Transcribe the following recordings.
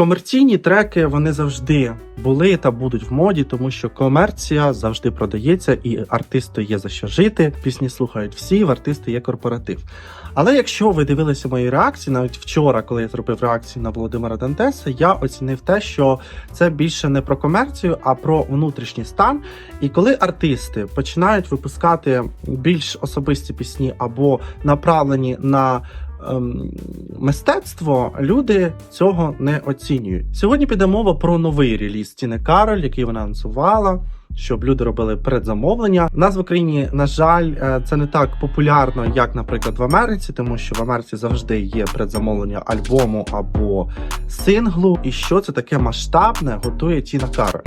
Комерційні треки вони завжди були та будуть в моді, тому що комерція завжди продається, і артисту є за що жити. Пісні слухають всі, в артисти є корпоратив. Але якщо ви дивилися мої реакції, навіть вчора, коли я зробив реакцію на Володимира Дантеса, я оцінив те, що це більше не про комерцію, а про внутрішній стан. І коли артисти починають випускати більш особисті пісні або направлені на мистецтво, люди цього не оцінюють. Сьогодні піде мова про новий реліз Тіни Кароль, який вона анонсувала. Щоб люди робили предзамовлення. У нас в Україні, на жаль, е, це не так популярно, як, наприклад, в Америці, тому що в Америці завжди є предзамовлення альбому або синглу. І що це таке масштабне готує Тіна Кароль.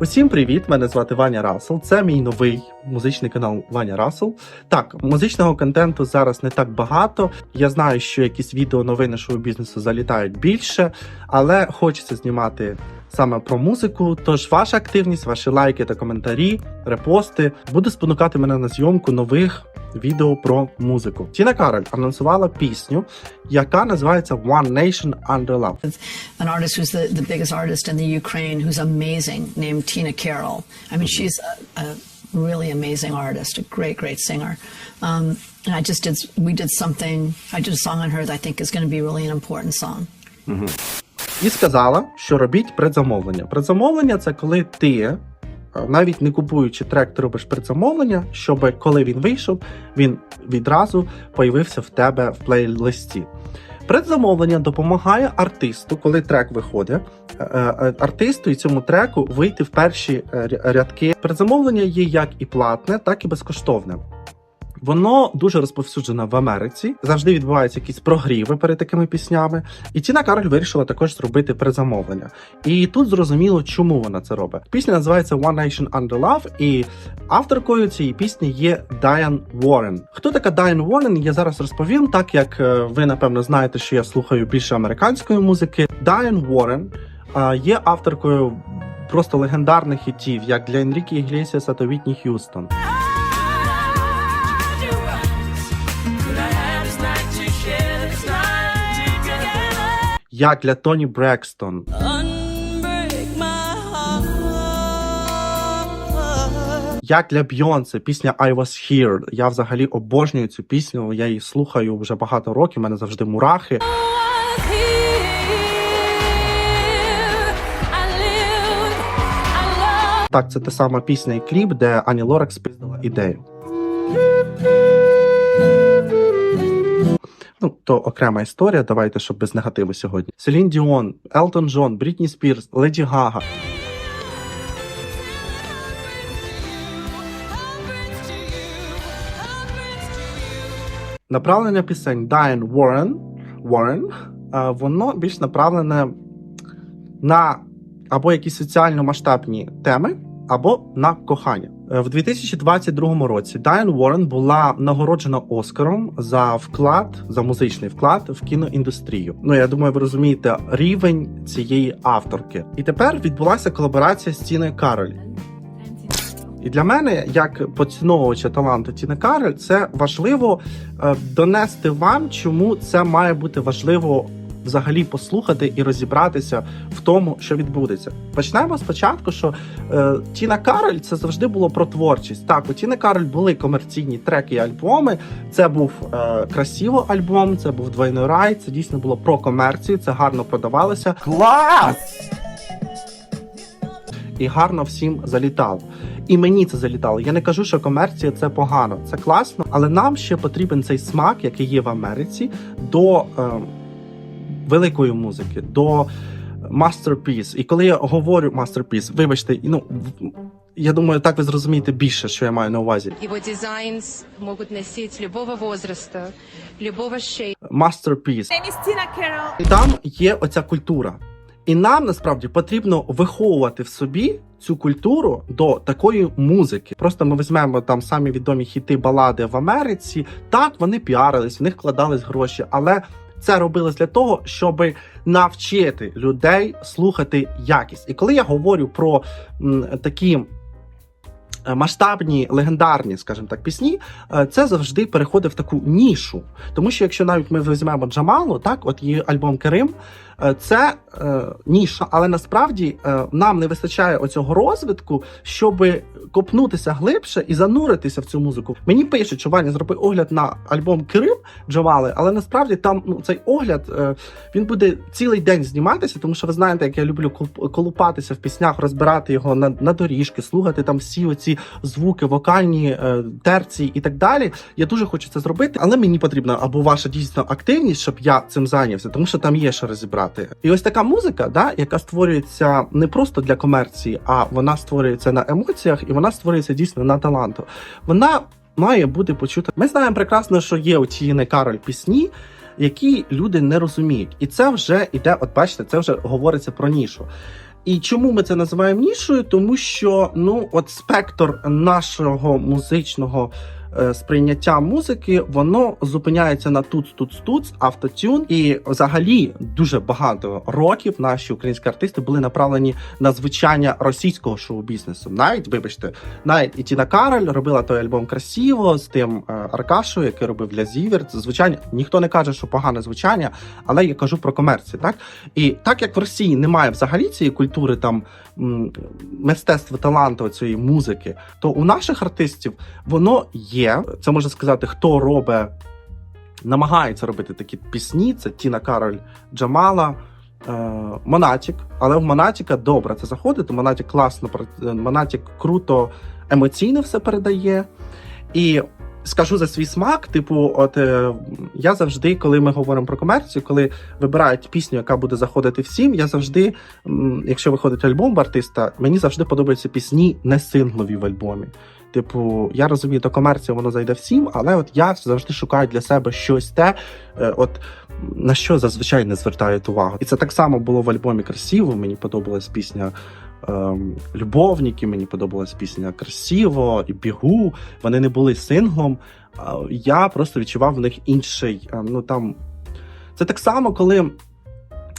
Усім привіт! Мене звати Ваня Расл. Це мій новий музичний канал Ваня Расл. Так, музичного контенту зараз не так багато. Я знаю, що якісь відео новини шоу-бізнесу залітають більше, але хочеться знімати саме про музику. Тож ваша активність, ваші лайки та коментарі, репости буде спонукати мене на зйомку нових. Відео про музику. Тіна Кароль анонсувала пісню, яка називається One Nation Under Love. an artist who's the, the biggest artist in the Ukraine who's amazing named Tina Carroll. I mean, she's a, a really amazing artist, a great, great singer. Um, and I just did, we did something, I did a song on her that I think is going to be really an important song. І сказала, що робіть предзамовлення. Предзамовлення це коли ти, е, навіть не купуючи трек, ти робиш предзамовлення, щоб коли він вийшов, він відразу появився в тебе в плейлисті. Предзамовлення допомагає артисту, коли трек виходить, е, е, артисту і цьому треку вийти в перші рядки. Предзамовлення є як і платне, так і безкоштовне. Воно дуже розповсюджено в Америці. Завжди відбуваються якісь прогріви перед такими піснями. І Тіна Кароль вирішила також зробити предзамовлення. І тут зрозуміло, чому вона це робить. Пісня називається One Nation Under Love, і авторкою цієї пісні є Дайан Уоррен. Хто така Дайан Уоррен, я зараз розповім, так як е, ви напевно знаєте, що я слухаю більше американської музики. Дайан Уоррен є авторкою просто легендарних хітів, як для Енрікі Іглесіаса та Вітні Х'юстон. Як для Тоні Брекстон, як для Бйонсе, пісня I Was Here. Я взагалі обожнюю цю пісню. Я її слухаю вже багато років. У мене завжди мурахи. Так, це та сама пісня і кліп, де Ані Лорак спиздила ідею. То окрема історія. Давайте, щоб без негативу сьогодні. Селін Діон, Елтон Джон, Брітні Спірс, Леді Гага. Направлення пісень Дайан Уоррен, Уоррен, е, воно більш направлене на або якісь соціально масштабні теми, або на кохання. Е, В 2022 році Дайан Уоррен була нагороджена Оскаром за вклад, за музичний вклад в кіноіндустрію. Ну я думаю, ви розумієте рівень цієї авторки. І тепер відбулася колаборація з Тіною Кароль. І для мене, як поціновувача таланту Тіни Кароль, це важливо е, донести вам, чому це має бути важливо взагалі послухати і розібратися в тому, що відбудеться. Почнемо спочатку, що е, Тіна Кароль це завжди було про творчість. Так, у Тіни Кароль були комерційні треки і альбоми. Це був е, красиво альбом, це був двойний рай. Це дійсно було про комерцію. Це гарно продавалося. Клас! і гарно всім залітало. І мені це залітало. Я не кажу, що комерція це погано, це класно, але нам ще потрібен цей смак, який є в Америці, до е, великої музики, до masterpiece. І коли я говорю masterpiece, вибачте, ну я думаю, так ви зрозумієте більше, що я маю на увазі. Его дизайн могут носить любого возраста, любого Tina Carroll. Там є оця культура. І нам насправді потрібно виховувати в собі цю культуру до такої музики. Просто ми візьмемо там самі відомі хіти балади в Америці. Так, вони піарились, в них вкладались гроші, але Це робилось для того, щоб навчити людей слухати якість. І коли я говорю про м, такі. е, Масштабні легендарні, скажімо так, пісні, е, це завжди переходить в таку нішу. Тому що якщо навіть ми візьмемо Джамалу, так, от її альбом Керим, це е, ніша, але насправді е, нам не вистачає оцього розвитку, щоб копнутися глибше і зануритися в цю музику. Мені пишуть, що Ваня зроби огляд на альбом Керим Джамали, але насправді там ну цей огляд е, він буде цілий день зніматися, тому що ви знаєте, як я люблю колуп- колупатися в піснях, розбирати його на, на доріжки, слухати там всі оці звуки, вокальні е, терції і так далі. Я дуже хочу це зробити, але мені потрібна або ваша дійсно активність, щоб я цим зайнявся, тому що там є що розібрати. І ось така музика, да, яка створюється не просто для комерції, а вона створюється на емоціях і вона створюється дійсно на таланту. Вона має бути почута. Ми знаємо прекрасно, що є у Тіни Кароль пісні. Які люди не розуміють, і це вже іде, от бачите, це вже говориться про нішу. І чому ми це називаємо нішою? Тому що ну, от спектр нашого музичного сприйняття музики, воно зупиняється на туц, туц, туц, автотюн. І взагалі дуже багато років наші українські артисти були направлені на звучання російського шоу-бізнесу. Навіть, вибачте, навіть і Тіна Кароль робила той альбом красиво з тим е, Аркашою, який робив для Зіверт. Звучання ніхто не каже, що погане звучання, але я кажу про комерцію. Так і так як в Росії немає взагалі цієї культури там м, мистецтва таланту цієї музики, то у наших артистів воно є. Це можна сказати, хто робить, намагається робити такі пісні. Це Тіна Кароль Джамала. е, Монатік, але в Монатіка добре це заходить. Монатік класно Монатік круто емоційно все передає. І скажу за свій смак, типу, от е, я завжди, коли ми говоримо про комерцію, коли вибирають пісню, яка буде заходити всім, я завжди, якщо виходить альбом артиста, мені завжди подобаються пісні не синглові в альбомі. Типу, я розумію, то комерція воно зайде всім, але от я завжди шукаю для себе щось те, е, от на що зазвичай не звертають увагу. І це так само було в альбомі Красиво. Мені подобалась пісня ем, Любовники, мені подобалась пісня Красиво і Бігу. Вони не були синглом. Я просто відчував в них інший. е, Ну там це так само, коли.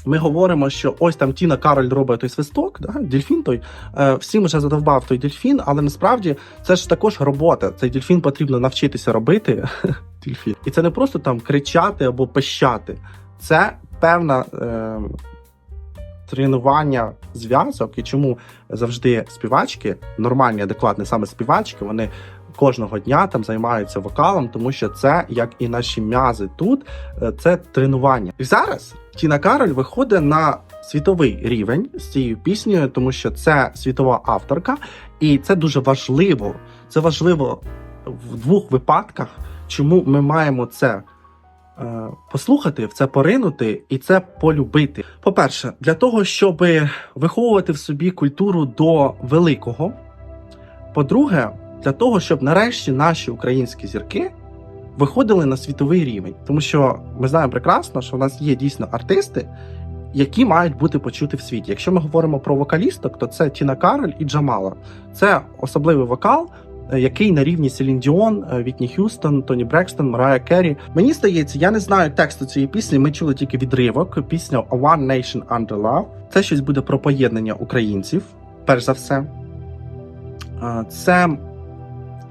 Ми говоримо, що ось там Тіна Кароль робить той свисток, да? дельфін той. Е, всім вже задовбав той дельфін, але насправді це ж також робота. Цей дельфін потрібно навчитися робити. дельфін. І це не просто там кричати або пищати. Це певна е, тренування зв'язок, і чому завжди співачки, нормальні, адекватні саме співачки, вони кожного дня там займаються вокалом, тому що це, як і наші м'язи тут, е, це тренування. І зараз Тіна Кароль виходить на світовий рівень з цією піснею, тому що це світова авторка, і це дуже важливо. Це важливо в двох випадках, чому ми маємо це послухати, в це поринути і це полюбити. По-перше, для того, щоб виховувати в собі культуру до великого. По-друге, для того, щоб нарешті наші українські зірки виходили на світовий рівень. Тому що ми знаємо прекрасно, що в нас є дійсно артисти, які мають бути почуті в світі. Якщо ми говоримо про вокалісток, то це Тіна Кароль і Джамала. Це особливий вокал, е, який на рівні Селін Діон, е, Вітні Х'юстон, Тоні Брекстон, Марая Керрі. Мені здається, я не знаю тексту цієї пісні. Ми чули тільки відривок. Пісня «A One Nation Under Love». Це щось буде про поєднання українців, перш за все. Це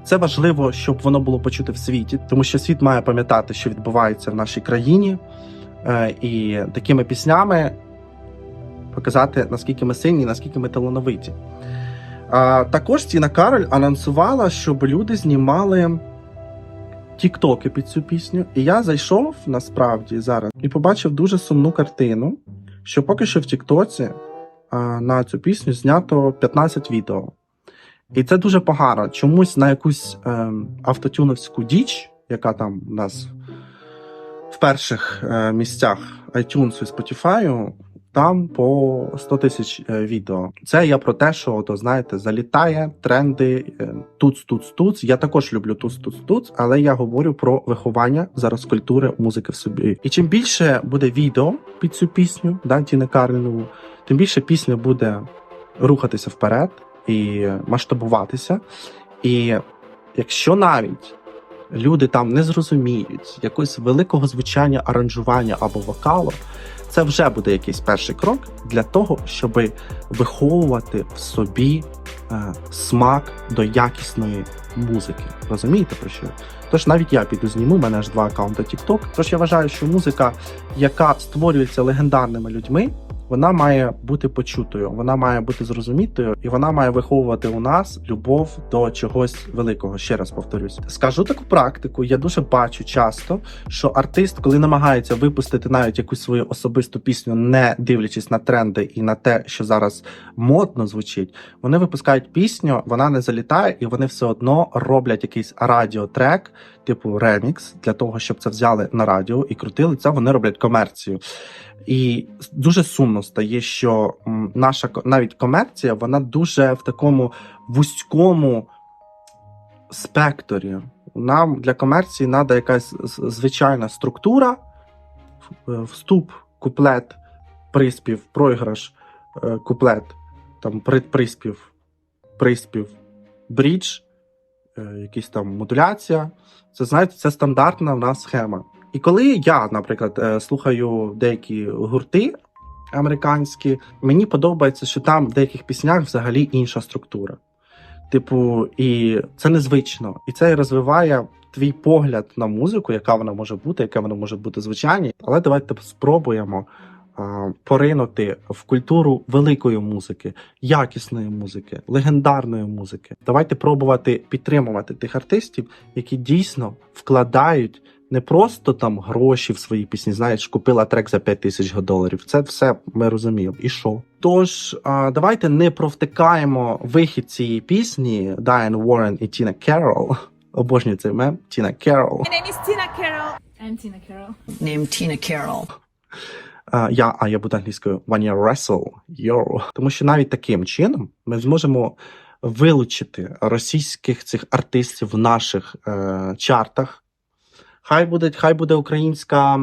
це важливо, щоб воно було почуте в світі, тому що світ має пам'ятати, що відбувається в нашій країні, е, і такими піснями показати, наскільки ми сильні, наскільки ми талановиті. А, також Тіна Кароль анонсувала, щоб люди знімали тіктоки під цю пісню. І я зайшов насправді зараз і побачив дуже сумну картину, що поки що в Тіктоці на цю пісню знято 15 відео. І це дуже погано. Чомусь на якусь ем, автотюновську діч, яка там у нас в перших е, місцях iTunes і Spotify, там по 100 тисяч е, відео. Це я про те, що то знаєте, залітає тренди е, туц, туц, туц. Я також люблю туц, туц, туц, але я говорю про виховання зараз культури музики в собі. І чим більше буде відео під цю пісню, да, Тіни Карлінову, тим більше пісня буде рухатися вперед і масштабуватися. І якщо навіть люди там не зрозуміють якогось великого звучання, аранжування або вокалу, це вже буде якийсь перший крок для того, щоб виховувати в собі е, смак до якісної музики. Розумієте про що? Тож навіть я піду зніму, у мене аж два аккаунти TikTok. Тож я вважаю, що музика, яка створюється легендарними людьми, вона має бути почутою, вона має бути зрозумітою, і вона має виховувати у нас любов до чогось великого. Ще раз повторюсь. Скажу таку практику. Я дуже бачу часто, що артист, коли намагається випустити навіть якусь свою особисту пісню, не дивлячись на тренди і на те, що зараз модно звучить, вони випускають пісню, вона не залітає, і вони все одно роблять якийсь радіотрек, типу ремікс, для того, щоб це взяли на радіо і крутили це. Вони роблять комерцію. І дуже сумно стає, що наша навіть комерція, вона дуже в такому вузькому спекторі. Нам для комерції треба якась звичайна структура, е, вступ, куплет, приспів, проіграш, е, куплет, там предприспів, приспів, брідж, якісь там модуляція. Це знаєте, це стандартна в нас схема. І коли я, наприклад, е, слухаю деякі гурти американські, мені подобається, що там в деяких піснях взагалі інша структура. Типу, і це незвично. І це розвиває твій погляд на музику, яка вона може бути, яке вона може бути звучання. Але давайте спробуємо поринути в культуру великої музики, якісної музики, легендарної музики. Давайте пробувати підтримувати тих артистів, які дійсно вкладають не просто там гроші в свої пісні. Знаєш, купила трек за 5 тисяч доларів. Це все ми розуміємо. І що? Тож а, давайте не провтикаємо вихід цієї пісні Дайан Уоррен і Тіна Керол. Обожнюю цей мем Тіна Керол. Name Tina Carroll. I'm Tina Carroll. named Tina Carroll. Я, а я буду англійською When you wrestle, yo. Тому що навіть таким чином ми зможемо вилучити російських цих артистів в наших е, чартах. Хай буде, хай буде українська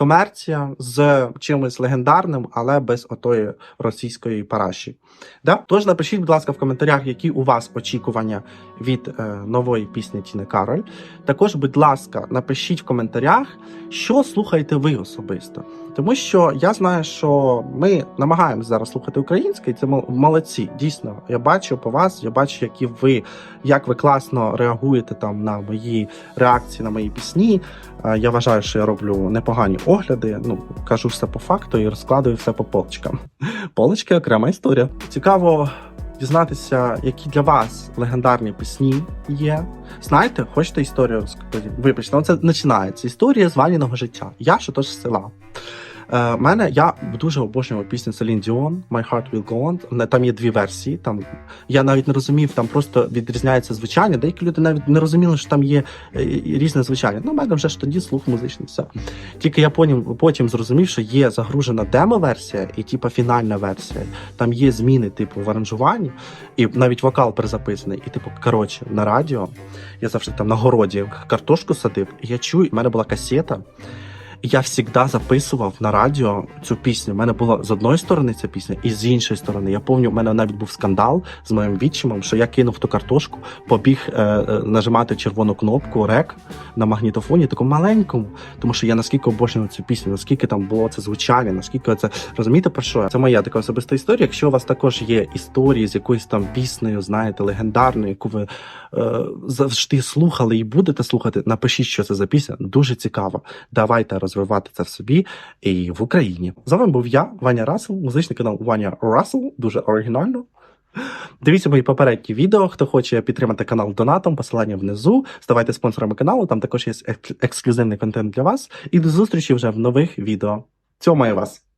комерція з чимось легендарним, але без отої російської параші. Да? Тож напишіть, будь ласка, в коментарях, які у вас очікування від е, нової пісні Тіни Кароль. Також, будь ласка, напишіть в коментарях, що слухаєте ви особисто. Тому що я знаю, що ми намагаємося зараз слухати українське, і це молодці. Дійсно, я бачу по вас, я бачу, які ви, як ви класно реагуєте там на мої реакції на мої пісні. Е, Я вважаю, що я роблю непогані огляди. Ну кажу все по факту і розкладую все по полочкам. Полочки окрема історія. Цікаво дізнатися, які для вас легендарні пісні є. Знаєте, хочете історію розповім? Вибачте, ну це починається. Історія з життя. Я що тож з села. Е, мене я дуже обожнював пісню Celine Dion My Heart Will Go On. Там є дві версії. Там я навіть не розумів, там просто відрізняється звучання. Деякі люди навіть не розуміли, що там є е, різне звучання. Ну, у мене вже ж тоді слух музичний. Все. Тільки я потім, потім зрозумів, що є загружена демо-версія і типа фінальна версія. Там є зміни, типу, в аранжуванні, і навіть вокал перезаписаний. І, типу, коротше, на радіо я завжди там на городі картошку садив, і я чую, в мене була касета. Я завжди записував на радіо цю пісню. У мене була з одної сторони ця пісня, і з іншої сторони. Я пам'ятаю, у мене навіть був скандал з моїм відчимом, що я кинув ту картошку, побіг е, е, нажимати червону кнопку рек на магнітофоні, такому маленькому, тому що я наскільки обожнював цю пісню, наскільки там було це звучання, наскільки це розумієте про що? Це моя така особиста історія. Якщо у вас також є історії з якоюсь там піснею, знаєте, легендарною, яку ви е, завжди слухали і будете слухати, напишіть, що це за пісня. Дуже цікаво. Давайте розвивати це в собі і в Україні. З вами був я, Ваня Расел, музичний канал Ваня Расел, дуже оригінально. Дивіться мої попередні відео. Хто хоче підтримати канал донатом, посилання внизу. Ставайте спонсорами каналу. Там також є ексклюзивний контент для вас. І до зустрічі вже в нових відео. Цьомаю вас!